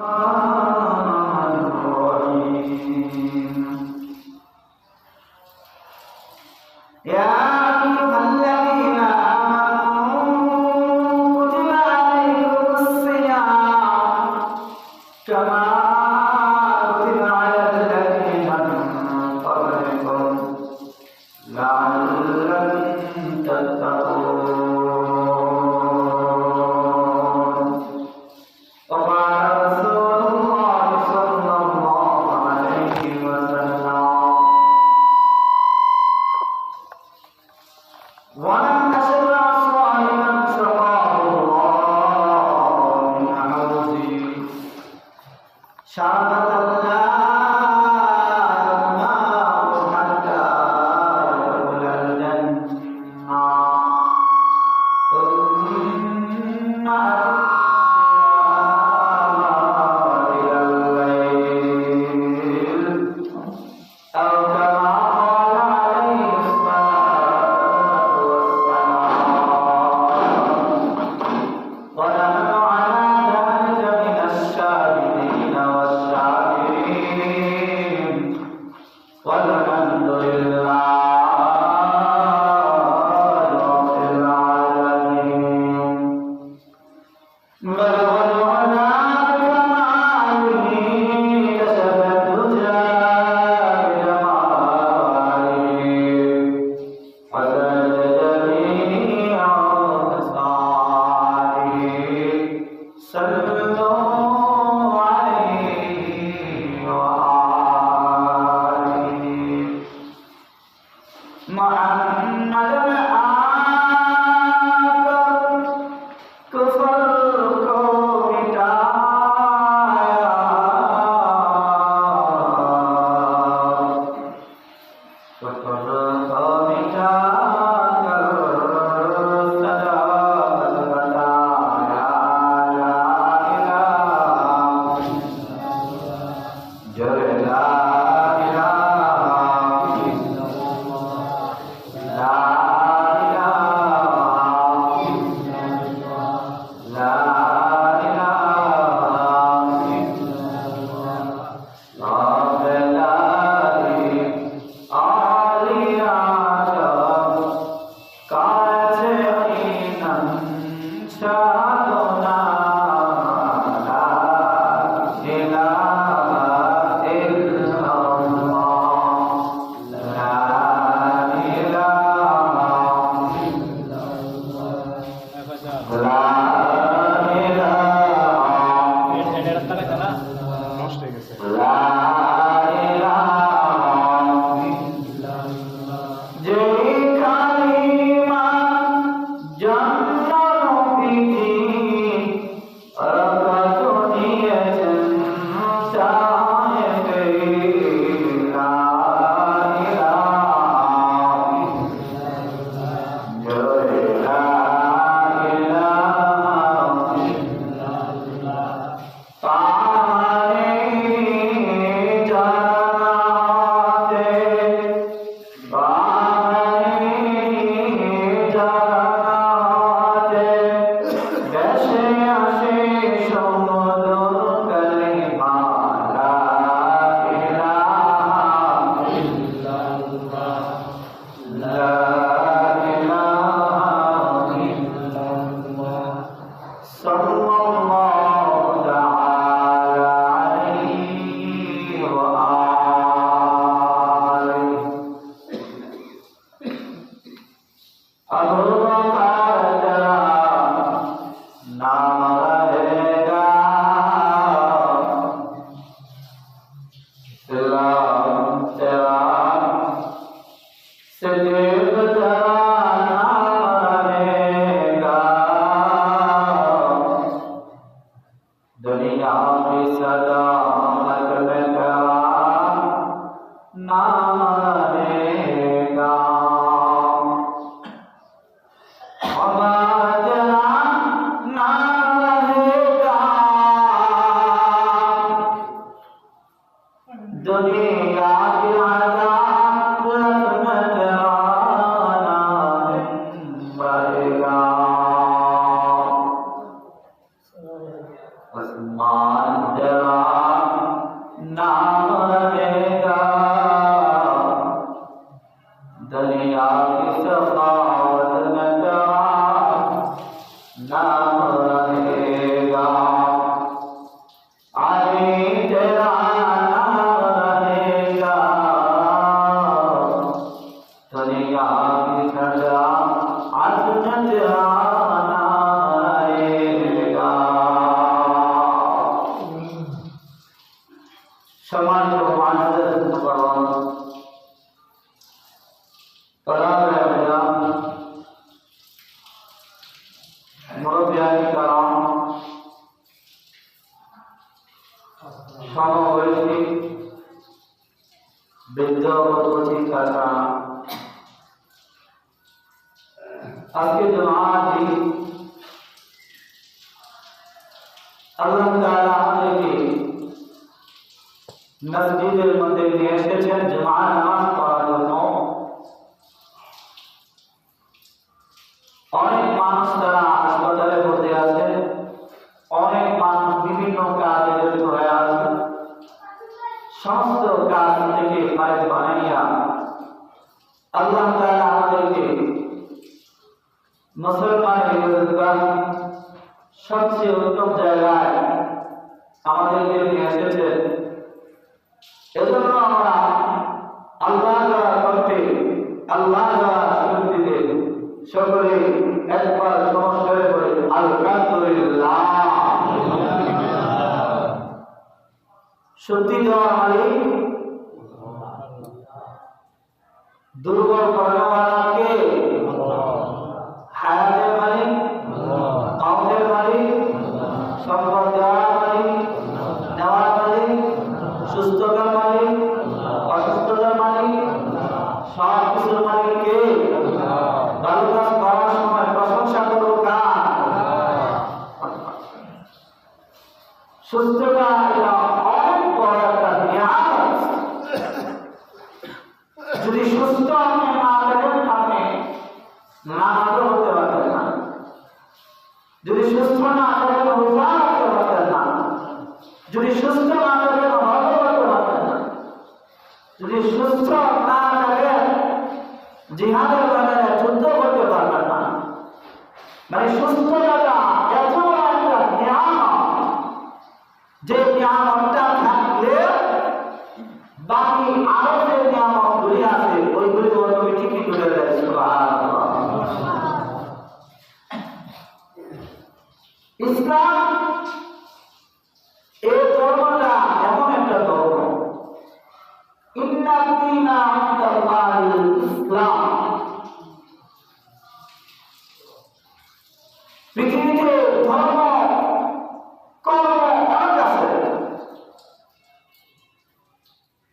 آه الرحيم. محمد क्षमा भगवान पर সবচেয়ে উত্তম জায়গায় আমাদেরকে নিয়ে এজন্য আমরা আল্লাহ করতে আল্লাহ সকলে একবার সংস্কারে করে সত্যি মালিক। দুর্বল করা না থাকেন রোজা রাখতে পারতেন না। যদি সুস্থ না থাকেন হজ করতে পারতেন না। যদি সুস্থ না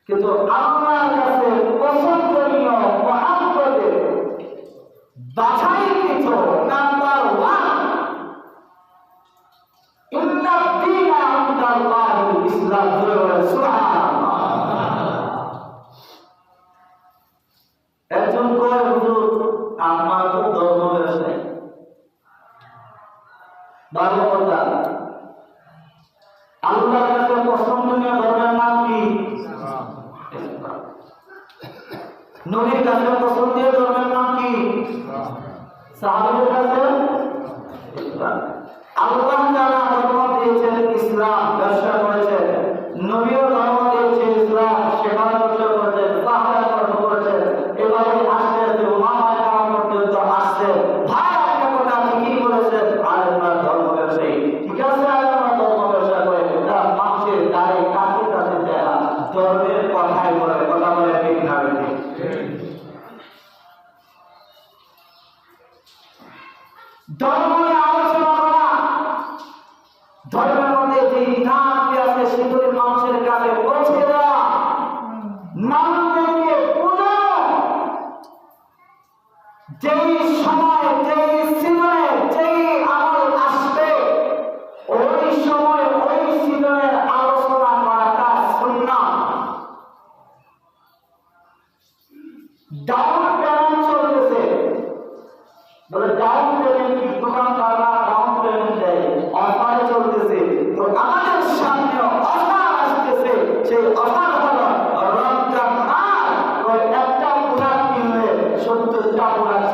কিন্তু আমার কাছে পছন্দনীয় মহাব্বতের বাছাই কিছু নাম্বার ওয়ান ইন্নাদ্দিন আমদাল্লাহ ইসলাম সুবহান está.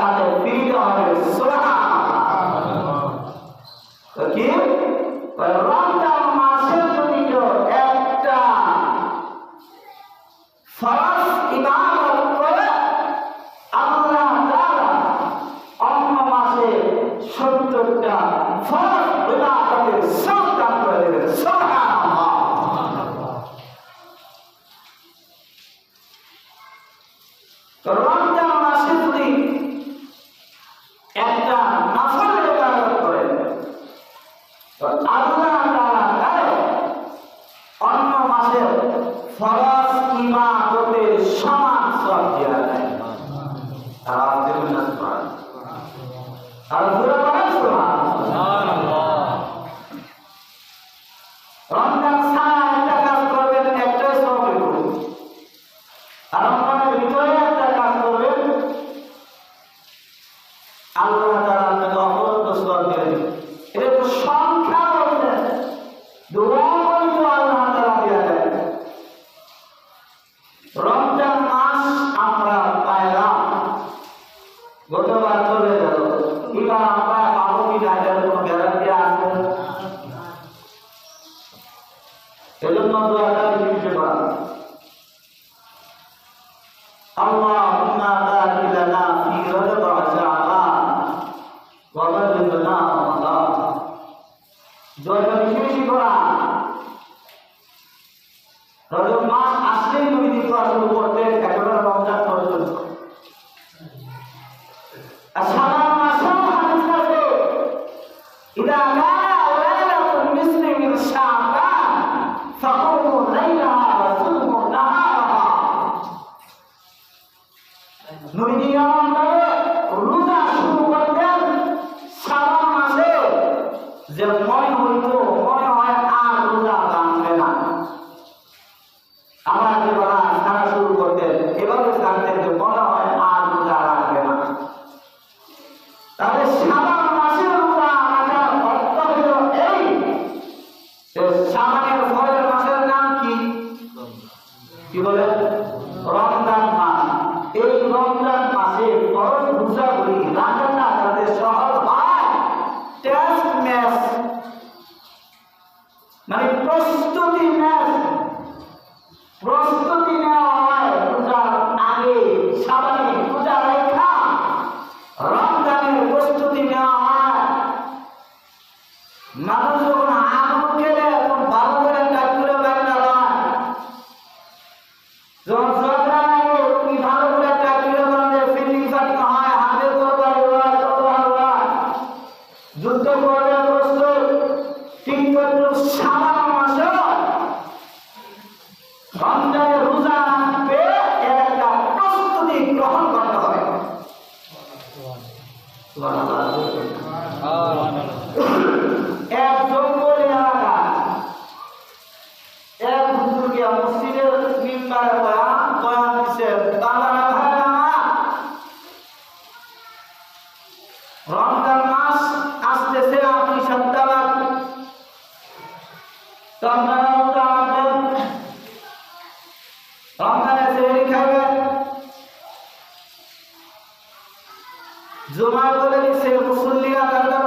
রমজানে শরীর খাবে জমা বলে দিচ্ছে মুসল্লিরা তাদের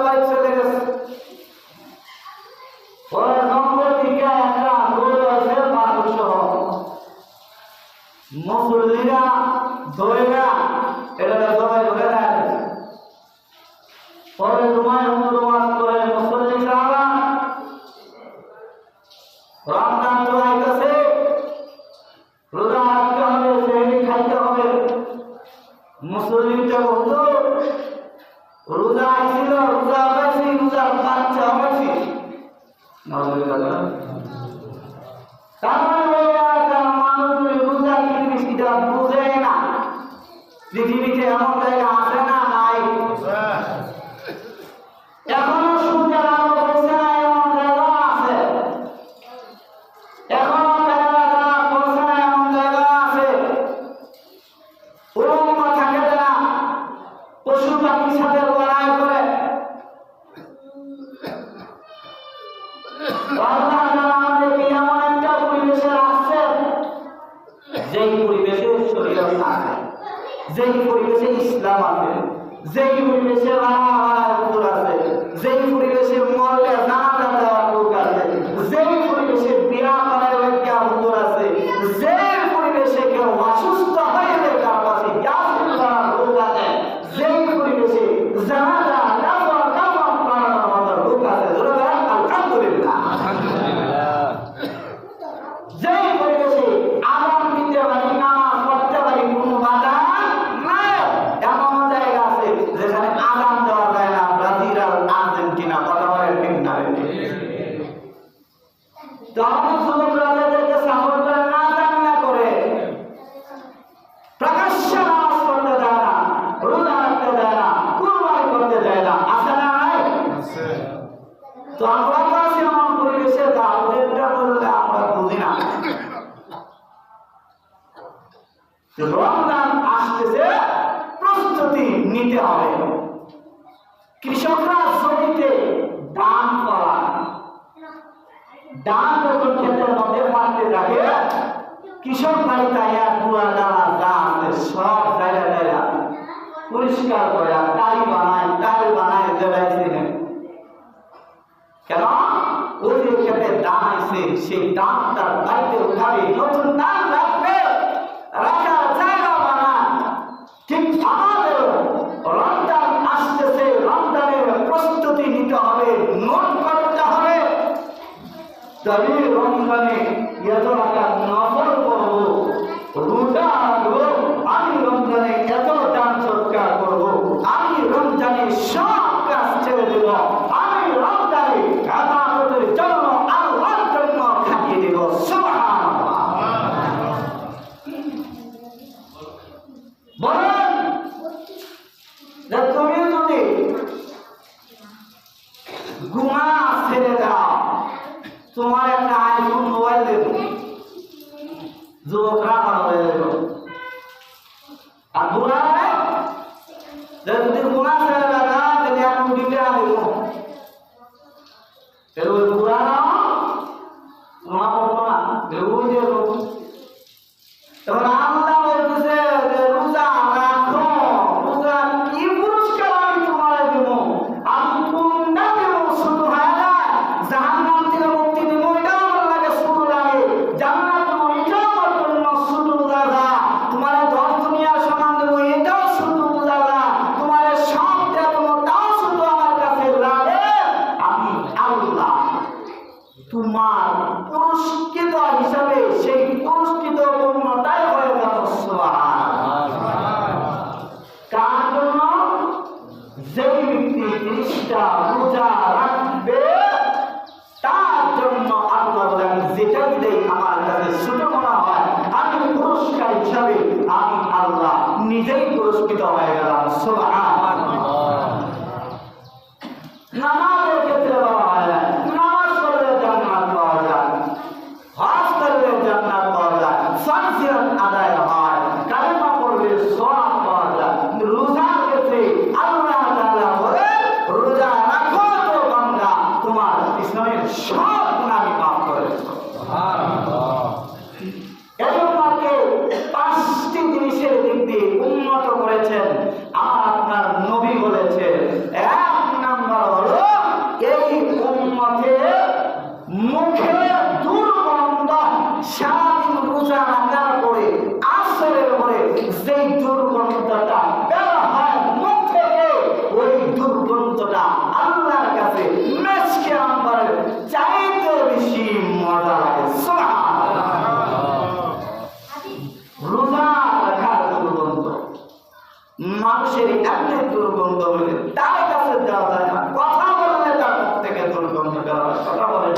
মানুষের এত দুর্গন্ধ হলে তার কাছে দেওয়া যায় না। কথা বললে তার মুখ থেকে দুর্গন্ধ দেওয়া কথা বলে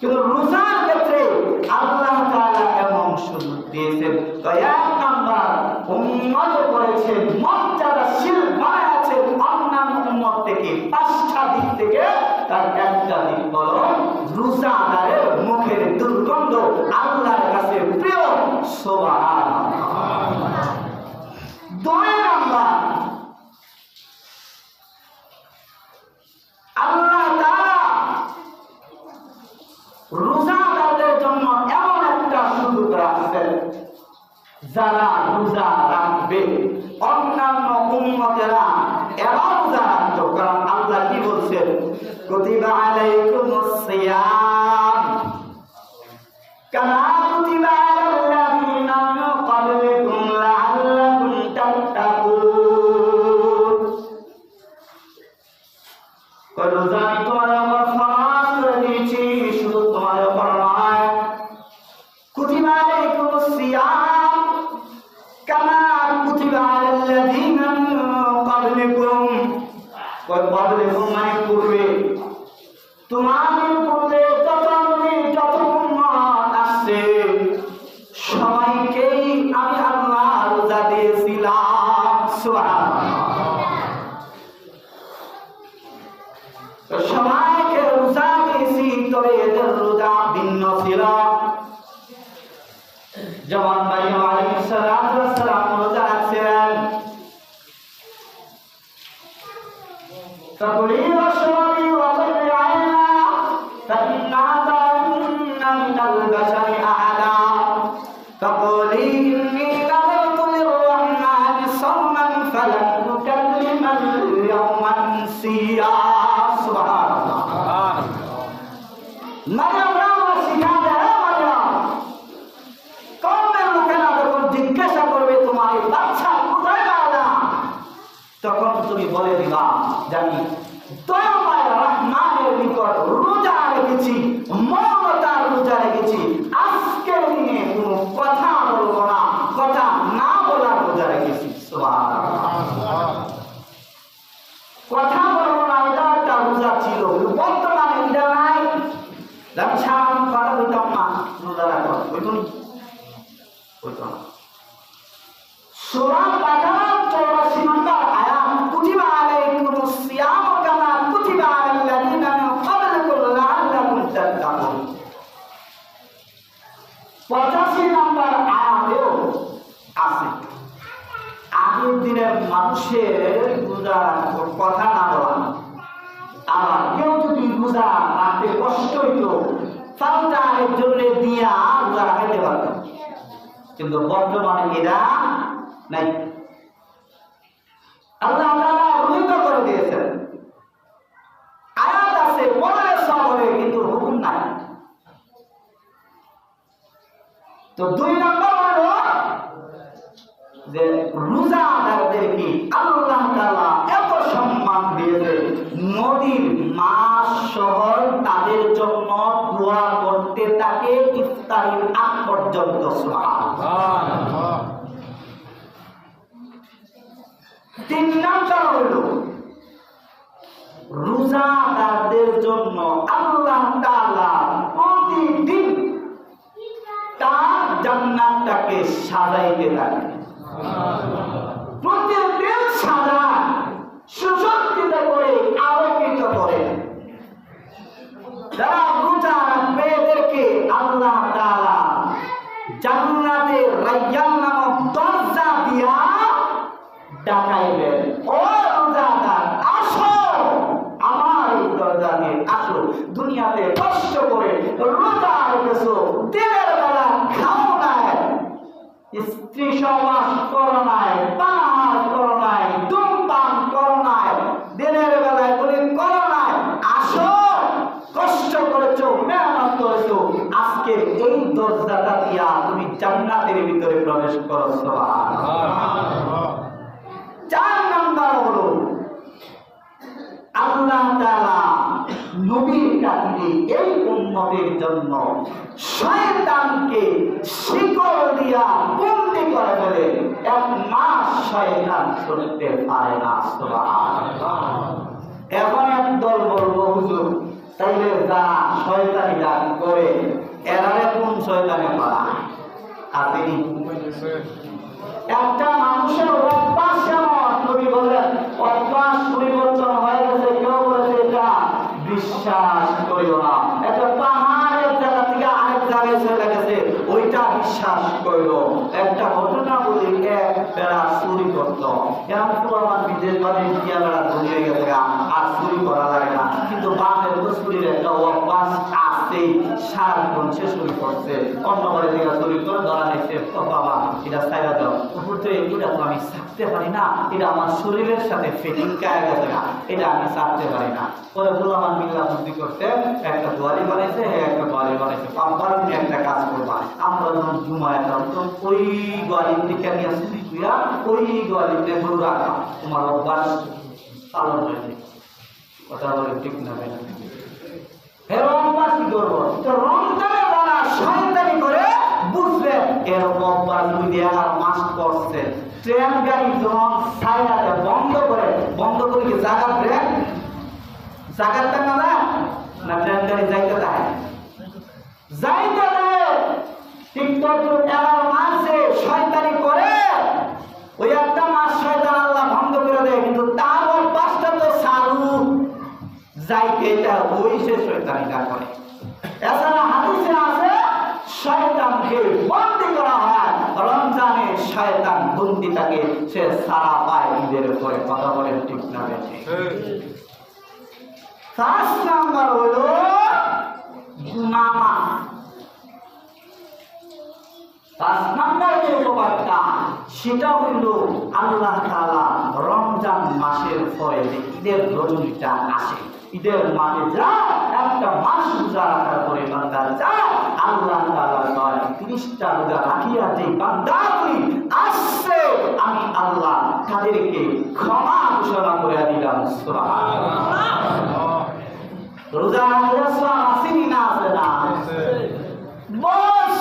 কিন্তু রোজার ক্ষেত্রে আল্লাহ তাআলা এমন সুযোগ তো এক নাম্বার, উম্মত করেছে অন্যান্য উম্মত থেকে পাঁচটা দিক থেকে তার একটা দিক বলো রোজাদারের মুখের দুর্গন্ধ আল্লাহর কাছে প্রিয়। সোভা সকলেই সূরা বাকারা 84 নম্বর আয়াত কুতিবা আলাইকুমুস সিয়াম কামা কুতিবা আলাল ক্বাবলিকুম লাআল্লাকুম তাত্তাকুন। 85 নম্বর আয়াতেও আছে। আগের দিনের মানুষের কথা না আবার কেউ রাখতে কষ্ট আরেকজনে দিয়া কিন্তু বর্তমানে এরা নাই। আল্লাহ তাআলা রহিত করে দিয়েছেন। আয়াত আছে বলে সবরে কিন্তু হুকুম নাই। তো দুই নম্বর হলো যে রোজাদারদেরকে আল্লাহ তাআলা এত সম্মান দিয়েছে নদীর মাস শহর তাদের জন্য দোয়া করতে থাকে ইফতারির আগ পর্যন্ত সুবহানাল্লাহ। তিন নাম্বার হলো রোজাদারদের জন্য আল্লাহ তাআলা প্রতিদিন তার জান্নাতটাকে সাজাইতে থাকে। প্রতিদিন সাজা সুসজ্জিত করে আলোকিত করে। যারা রোজা এদেরকে আল্লাহ তাআলা জান্নাতের রায়্যান নামক দরজা দিয়া ডাকাইবেন ও রোজাদার আসো। আমার দরজা দিয়ে আসো। দুনিয়াতে কষ্ট করে রোজা রেখেছো, দিনের স্ত্রী সমাজ করো নাই পানাহার করো নাই ধূমপান করো নাই দিনের বেলায় তুমি করো নাই আসো কষ্ট করেছ মেহনত করেছ আজকে এই দরজাটা দিয়া তুমি জান্নাতের ভিতরে প্রবেশ করো সুবহানাল্লাহ। চার নাম্বার হলো আল্লাহ তাআলা নবীর কাছে এই উম্মতের জন্য শয়তানকে শিকড় দিয়া বন্দি করে ফেলে। এক মাস শয়তান শুনতে পারে না এখন এক দল বলব, হুজুর, তাইলে যা শয়তানি ডাক করে, এরারে কোন শয়তানে পারা আপনি একটা মানুষের অভ্যাস যেমন নবী বলেন অভ্যাস পরিবর্তন হয়ে গেছে, কেউ বলেছে এটা বিশ্বাস করিও না। জায়গা থেকে আরেক চলে গেছে ওইটা বিশ্বাস করল। একটা ঘটনা বলে, এক বেড়া চুরি করতো এরকম তো আমার বিদেশ বাড়ি গিয়া বেড়া ধরে হয়ে গেছে, আর চুরি করা লাগে না। কিন্তু বাপের তো একটা অভ্যাস আছেই সারাক্ষণ সে চুরি করছে অন্য বাড়ি থেকে চুরি করে ধরা নিচ্ছে বাবা, এটা সাইরা দাও। থেকে এটা তো আমি ছাড়তে পারি না। এটা আমার শরীরের সাথে ফিটিং কায়া গেছে না। এটা আমি ছাড়তে পারি না। পরে বললাম মিল্লা বুদ্ধি করতে একটা দোয়ারি বানাইছে হ্যাঁ একটা দোয়ারি বানাইছে। পাম্পার তুমি একটা কাজ করবা। আমরা যখন জুমায় যাও তো ওই গোয়ালির থেকে নিয়ে চুরি কইরা, ওই গোয়ালিতে গরু রাখা তোমার অভ্যাস পালন হয়েছে। কথা বলে ঠিক না অভ্যাস কি করব তো রমজানের দ্বারা শয়তানি করে বুঝবে। এরকম অভ্যাস দুই দিয়ে আর মাস করছে ট্রেন গাড়ি যখন সাইডে বন্ধ করে বন্ধ করে কি জায়গা ব্রেক জায়গার টাকা না না ট্রেন গাড়ি যাইতে দেয়? যাইতে দেয়। টিকটক এরা মাসে শয়তানি করে ওই একটা মাস শয়তান আল্লাহ বন্ধ করে দেয় কিন্তু তার অভ্যাসটা তো সারু যাইতে এটা করে। এছাড়া হাদিসে আছে, শয়তানকে বন্দি করা হয় কমতি থাকে সে সারা পায় ঈদের পরে। কথা বলেন ঠিক না? পাঁচ নাম্বার পাঁচ নাম্বার যে সেটা হইল আল্লাহ তাআলা রমজান মাসের পরে ঈদের রজনীটা আসে। ঈদের মাঝে যা, একটা মাস রোজা রাখার পরে বান্দা যা, আল্লাহ তাআলা কয় তিরিশটা রোজা রাখিয়া যে বান্দাগুলি আসছে, আমি আল্লাহ তাদেরকে ক্ষমা ঘোষণা করে দিলাম, সুবহানাল্লাহ। রোজা রাখলে সব আসেনি না, আসে না?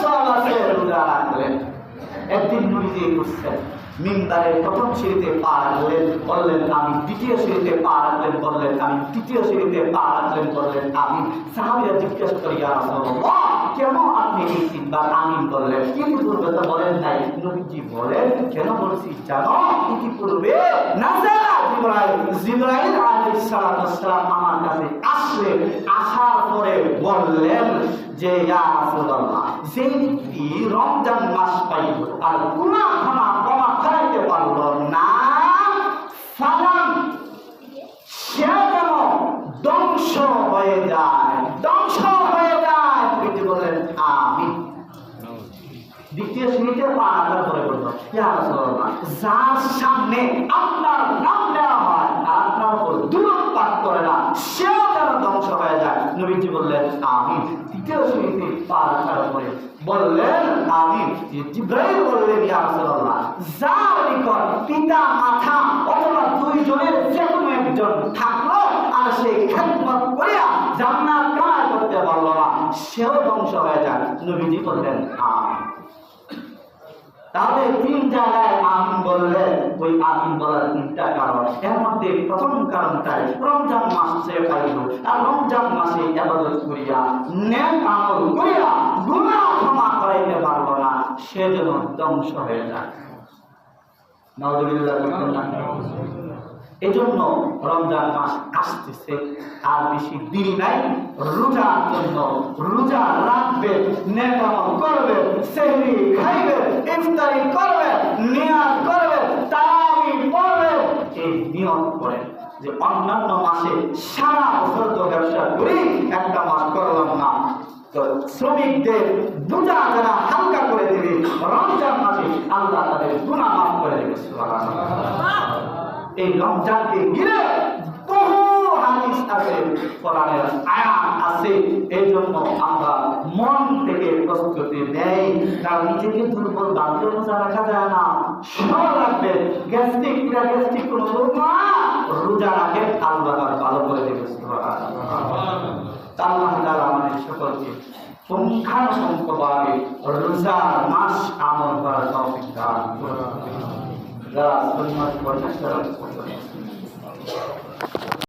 সব আছে রোজা রাখলে। একদিন নবীজি করছেন মিম্বারের প্রথম সিঁড়িতে পা রাখলেন, বললেন, আমি দ্বিতীয় সিঁড়িতে পা রাখলেন, বললেন, আমি তৃতীয় সিঁড়িতে পা রাখলেন, বললেন, আমি সাহাবিরা জিজ্ঞেস করি, ইয়া কেন আপনি এই তিনবার আমিন বললেন ইতিপূর্বে তো বলেন নাই, নবীজি বলেন, কেন বলছি জানো? ইতিপূর্বে জিবরাইল আমার কাছে আসার পরে বললেন যে, ইয়া রাসূলুল্লাহ যে ব্যক্তি রমজান মাস পাইল আর ক্ষমা করাইতে পারল না। সালাম, সে যেন ধ্বংস হয়ে যায়। ধ্বংস হয়ে যায়। তিনি আমি দ্বিতীয় শ্রেণীতে পরে বলল যার সামনে আপনার নাম দেওয়া হয় আপনার দূরপাত করে না, সেও যেন ধ্বংস হয়ে যায়। নবীজি বললেন, আমি তৃতীয় শ্রেণীতে পা রাখার পরে বললেন, আমি জিব্রাইল বললেন, ইয়া রাসূলুল্লাহ, যার নিকট পিতা, মাতা অথবা দুইজনের যে কোনো একজন থাকল আর সে খেদমত করিয়া জান্নাত কামাই করতে পারল না, সেও ধ্বংস হয়ে যায়। নবীজি বললেন আমি তাহলে তিন জায়গায় আমিন বললেন। ওই আমিন বলার তিনটা কারণ। এর মধ্যে প্রথম কারণটাই রমজান মাসে আর রমজান মাসে করিয়া আমল করিয়া ক্ষমা করাইতে পারল না ধ্বংস হয়ে যায়। এজন্য রমজান মাস আসতেছে। আর বেশি দেরি নাই, রোজার জন্য রোজা রাখবে নেকামল করবে, সেহরি খাইবে ইফতারি করবে, নিয়াজ করবে, তারাবি পড়বে। এই নিয়ম করে যে অন্যান্য মাসে সারা বছর তো ব্যবসা করি, একটা মাস করলাম না। তো শ্রমিকদের বোঝা যারা হালকা করে দিবে রমজান মাসে আল্লাহ তাদের গুণা মাফ করে দেবে এই রমজানকে ঘিরে বহু হাদিস আছে, কোরআনের আয়াত। আছে এই জন্য আমরা মন থেকে প্রস্তুতি নেই, কারণ নিজেকে দুর্বল বাধ্য রোজা রাখা যায় না। গ্যাস্ট্রিক ক্রিয়া গ্যাস্ট্রিক কোনো রোগ না রোজা রাখে, আল্লাহ ভালো করে দেবে আল্লাহ তাআলা আমাদের সকলকে রোজার মাস আমল করার দান যারা তারা